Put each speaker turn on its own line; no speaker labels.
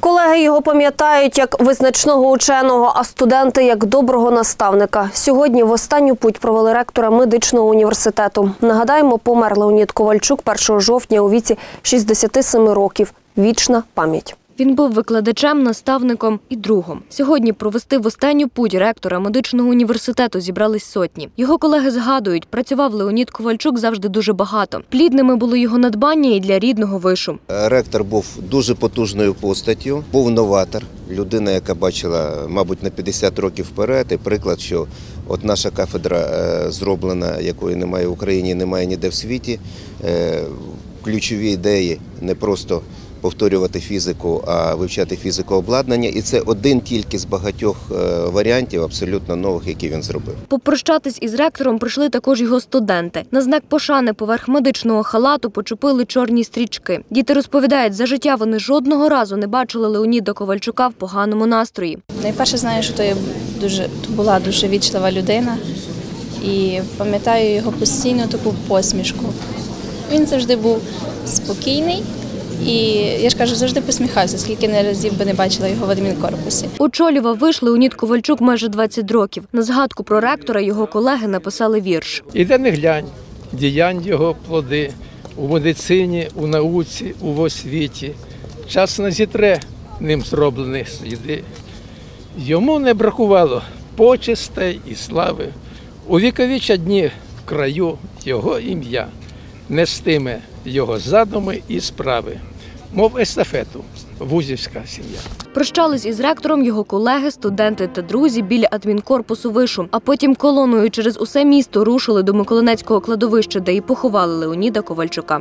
Колеги його пам'ятають як визначного ученого, а студенти як доброго наставника. Сьогодні в останню путь провели ректора медичного університету. Нагадаємо, помер Леонід Ковальчук 1 жовтня у віці 67 років. Вічна пам'ять.
Він був викладачем, наставником і другом. Сьогодні провести в останню путь ректора медичного університету зібрались сотні. Його колеги згадують, працював Леонід Ковальчук завжди дуже багато. Плідними були його надбання і для рідного вишу.
Ректор був дуже потужною постаттю, був новатор, людина, яка бачила, мабуть, на 50 років вперед. І приклад, що от наша кафедра е, зроблена, якої немає в Україні, немає ніде в світі. Е, Ключові ідеї не просто повторювати фізику, а вивчати фізику обладнання. І це один тільки з багатьох е, варіантів абсолютно нових, які він зробив.
Попрощатись із ректором прийшли також його студенти. На знак пошани поверх медичного халату почепили чорні стрічки. Діти розповідають, за життя вони жодного разу не бачили Леоніда Ковальчука в поганому настрої.
Найперше знаю, що то дуже то була дуже вічлива людина, і пам'ятаю його постійну таку посмішку. Він завжди був спокійний і я ж кажу, завжди посміхався, скільки не разів би не бачила його в адмінкорпусі.
Очолював виш Леонід Ковальчук майже 20 років. На згадку про ректора його колеги написали вірш.
І де не глянь, діянь його плоди у медицині, у науці, у освіті. Час не зітре ним зроблені сліди. Йому не бракувало почестей і слави. У віковіча дні в краю його ім'я нестиме його задуми і справи, мов естафету, вузівська сім'я.
Прощались із ректором його колеги, студенти та друзі біля адмінкорпусу вишу, а потім колоною через усе місто рушили до Миколинецького кладовища, де і поховали Леоніда Ковальчука.